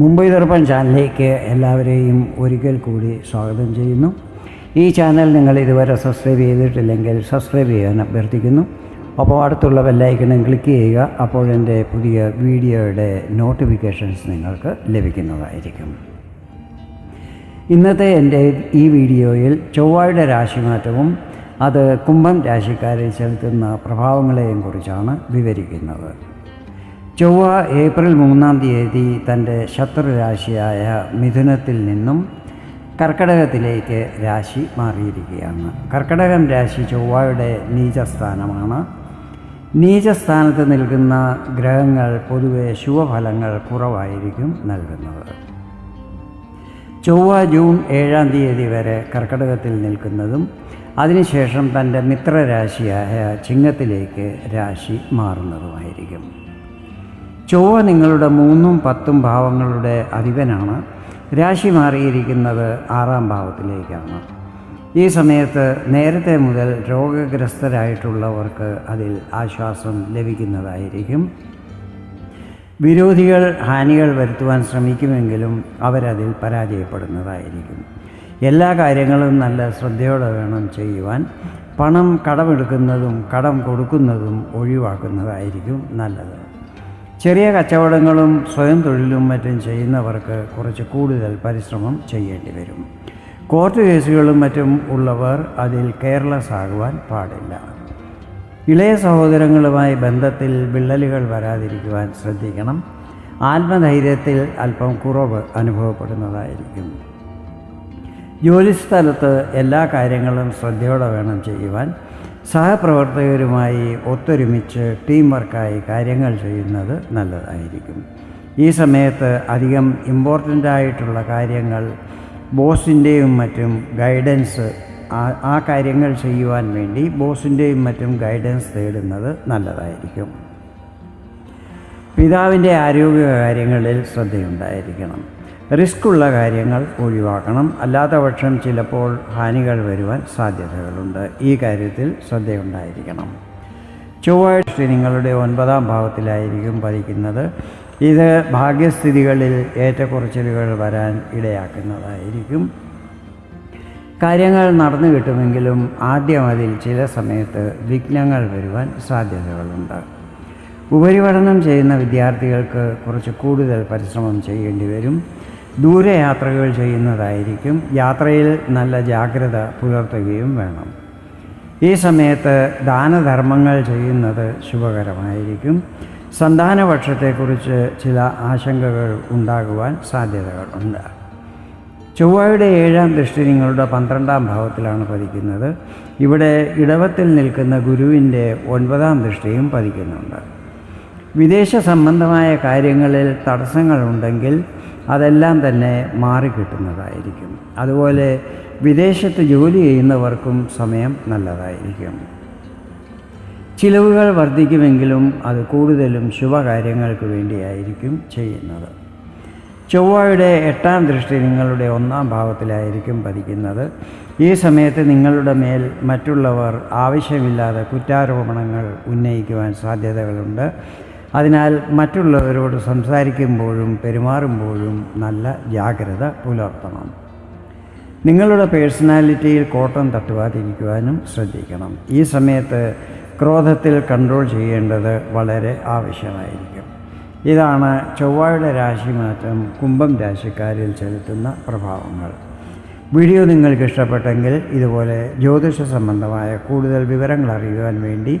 മുംബൈ ദർപ്പൺ ചാനലിലേക്ക് എല്ലാവരെയും ഒരിക്കൽ കൂടി സ്വാഗതം ചെയ്യുന്നു. ഈ ചാനൽ നിങ്ങൾ ഇതുവരെ സബ്സ്ക്രൈബ് ചെയ്തിട്ടില്ലെങ്കിൽ സബ്സ്ക്രൈബ് ചെയ്യാൻ അഭ്യർത്ഥിക്കുന്നു. അപ്പോൾ അടുത്തുള്ള ബെല്ലൈക്കണം ക്ലിക്ക് ചെയ്യുക അപ്പോൾ എന്റെ പുതിയ വീഡിയോയുടെ നോട്ടിഫിക്കേഷൻസ് നിങ്ങൾക്ക് ലഭിക്കുന്നതായിരിക്കും. ഇന്നത്തെ എന്റെ ഈ വീഡിയോയിൽ ചൊവ്വയുടെ രാശിമാറ്റവും അത് കുംഭം രാശിക്കാരെ ചെലുത്തുന്ന പ്രഭാവങ്ങളെയും കുറിച്ചാണ് വിവരിക്കുന്നത്. ചൊവ്വ ഏപ്രിൽ മൂന്നാം തീയതി തന്റെ ശത്രുരാശിയായ മിഥുനത്തിൽ നിന്നും കർക്കടകത്തിലേക്ക് രാശി മാറിയിരിക്കുകയാണ്. കർക്കടകം രാശി ചൊവ്വയുടെ നീചസ്ഥാനമാണ്. നീചസ്ഥാനത്ത് നിൽക്കുന്ന ഗ്രഹങ്ങൾ പൊതുവെ ശുഭഫലങ്ങൾ കുറവായിരിക്കും നൽകുന്നത്. ചൊവ്വ ജൂൺ ഏഴാം തീയതി വരെ കർക്കടകത്തിൽ നിൽക്കുന്നതും അതിനുശേഷം തന്റെ മിത്രരാശിയായ ചിങ്ങത്തിലേക്ക് രാശി മാറുന്നതുമായിരിക്കും. ചൊവ്വ നിങ്ങളുടെ മൂന്നും പത്തും ഭാവങ്ങളുടെ അധിപനാണ്. രാശി മാറിയിരിക്കുന്നത് ആറാം ഭാവത്തിലേക്കാണ്. ഈ സമയത്ത് നേരത്തെ മുതൽ രോഗഗ്രസ്തരായിട്ടുള്ളവർക്ക് അതിൽ ആശ്വാസം ലഭിക്കുന്നതായിരിക്കും. വിരോധികൾ ഹാനികൾ വരുത്തുവാൻ ശ്രമിക്കുമെങ്കിലും അവരതിൽ പരാജയപ്പെടുന്നതായിരിക്കും. എല്ലാ കാര്യങ്ങളും നല്ല ശ്രദ്ധയോടെ വേണം ചെയ്യുവാൻ. പണം കടമെടുക്കുന്നതും കടം കൊടുക്കുന്നതും ഒഴിവാക്കുന്നതായിരിക്കും നല്ലത്. ചെറിയ കച്ചവടങ്ങളും സ്വയം തൊഴിലും മറ്റും ചെയ്യുന്നവർക്ക് കുറച്ച് കൂടുതൽ പരിശ്രമം ചെയ്യേണ്ടി വരും. കോർട്ട് കേസുകളും മറ്റും ഉള്ളവർ അതിൽ കെയർലെസ് ആകുവാൻ പാടില്ല. ഇളയ സഹോദരങ്ങളുമായി ബന്ധത്തിൽ വിള്ളലുകൾ വരാതിരിക്കുവാൻ ശ്രദ്ധിക്കണം. ആത്മധൈര്യത്തിൽ അല്പം കുറവ് അനുഭവപ്പെടുന്നതായിരിക്കും. ജോലിസ്ഥലത്ത് എല്ലാ കാര്യങ്ങളും ശ്രദ്ധയോടെ വേണം ചെയ്യുവാൻ സഹപ്രവർത്തകരുമായി ഒത്തൊരുമിച്ച് ടീം വർക്കായി കാര്യങ്ങൾ ചെയ്യുന്നത് നല്ലതായിരിക്കും. ഈ സമയത്ത് അധികം ഇമ്പോർട്ടന്റ് ആയിട്ടുള്ള കാര്യങ്ങൾ ബോസിന്റെയും മറ്റും ഗൈഡൻസ് ആ കാര്യങ്ങൾ ചെയ്യുവാൻ വേണ്ടി ബോസിന്റെയും മറ്റും ഗൈഡൻസ് തേടുന്നത് നല്ലതായിരിക്കും. പിതാവിന്റെ ആരോഗ്യ കാര്യങ്ങളിൽ ശ്രദ്ധയുണ്ടായിരിക്കണം. റിസ്ക് ഉള്ള കാര്യങ്ങൾ ഒഴിവാക്കണം. അല്ലാത്ത പക്ഷം ചിലപ്പോൾ ഹാനികൾ വരുവാൻ സാധ്യതകളുണ്ട്. ഈ കാര്യത്തിൽ ശ്രദ്ധയുണ്ടായിരിക്കണം. ചൊവ്വാഴ്ച നിങ്ങളുടെ ഒൻപതാം ഭാവത്തിലായിരിക്കും പതിക്കുന്നത്. ഇത് ഭാഗ്യസ്ഥിതികളിൽ ഏറ്റക്കുറച്ചിലുകൾ വരാൻ ഇടയാക്കുന്നതായിരിക്കും. കാര്യങ്ങൾ നടന്നു കിട്ടുമെങ്കിലും ആദ്യം അതിൽ ചില സമയത്ത് വിഘ്നങ്ങൾ വരുവാൻ സാധ്യതകളുണ്ട്. ഉപരിപഠനം ചെയ്യുന്ന വിദ്യാർത്ഥികൾക്ക് കുറച്ച് കൂടുതൽ പരിശ്രമം ചെയ്യേണ്ടി വരും. ദൂരയാത്രകൾ ചെയ്യുന്നതായിരിക്കും. യാത്രയിൽ നല്ല ജാഗ്രത പുലർത്തുകയും വേണം. ഈ സമയത്ത് ദാനധർമ്മങ്ങൾ ചെയ്യുന്നത് ശുഭകരമായിരിക്കും. സന്താനപക്ഷത്തെക്കുറിച്ച് ചില ആശങ്കകൾ ഉണ്ടാകുവാൻ സാധ്യതകളുണ്ട്. ചൊവ്വയുടെ ഏഴാം ദൃഷ്ടി നിങ്ങളുടെ പന്ത്രണ്ടാം ഭാവത്തിലാണ് പതിക്കുന്നത്. ഇവിടെ ഇടവത്തിൽ നിൽക്കുന്ന ഗുരുവിന്റെ ഒൻപതാം ദൃഷ്ടിയും പതിക്കുന്നുണ്ട്. വിദേശ സംബന്ധമായ കാര്യങ്ങളിൽ തടസ്സങ്ങളുണ്ടെങ്കിൽ അതെല്ലാം തന്നെ മാറിക്കിട്ടുന്നതായിരിക്കും അതുപോലെ വിദേശത്ത് ജോലി ചെയ്യുന്നവർക്കും സമയം നല്ലതായിരിക്കും. ചിലവുകൾ വർദ്ധിക്കുമെങ്കിലും അത് കൂടുതലും ശുഭകാര്യങ്ങൾക്ക് വേണ്ടിയായിരിക്കും ചെയ്യുന്നത്. ചൊവ്വയുടെ എട്ടാം ദൃഷ്ടി നിങ്ങളുടെ ഒന്നാം ഭാവത്തിലായിരിക്കും പതിക്കുന്നത്. ഈ സമയത്ത് നിങ്ങളുടെ മേൽ മറ്റുള്ളവർ ആവശ്യമില്ലാതെ കുറ്റാരോപണങ്ങൾ ഉന്നയിക്കുവാൻ സാധ്യതകളുണ്ട്. അതിനാൽ മറ്റുള്ളവരോട് സംസാരിക്കുമ്പോഴും പെരുമാറുമ്പോഴും നല്ല ജാഗ്രത പുലർത്തണം. നിങ്ങളുടെ പേഴ്സണാലിറ്റിയിൽ കോട്ടം തട്ടുവാതിരിക്കുവാനും ശ്രദ്ധിക്കണം. ഈ സമയത്ത് ക്രോധത്തിൽ കൺട്രോൾ ചെയ്യേണ്ടത് വളരെ ആവശ്യമായിരിക്കും. ഇതാണ് ചൊവ്വാഴ രാശി മാറ്റം കുംഭം രാശിക്കാരിൽ ചെലുത്തുന്ന പ്രഭാവങ്ങൾ. വീഡിയോ നിങ്ങൾക്ക് ഇഷ്ടപ്പെട്ടെങ്കിൽ ഇതുപോലെ ജ്യോതിഷ സംബന്ധമായ കൂടുതൽ വിവരങ്ങൾ അറിയുവാൻ വേണ്ടി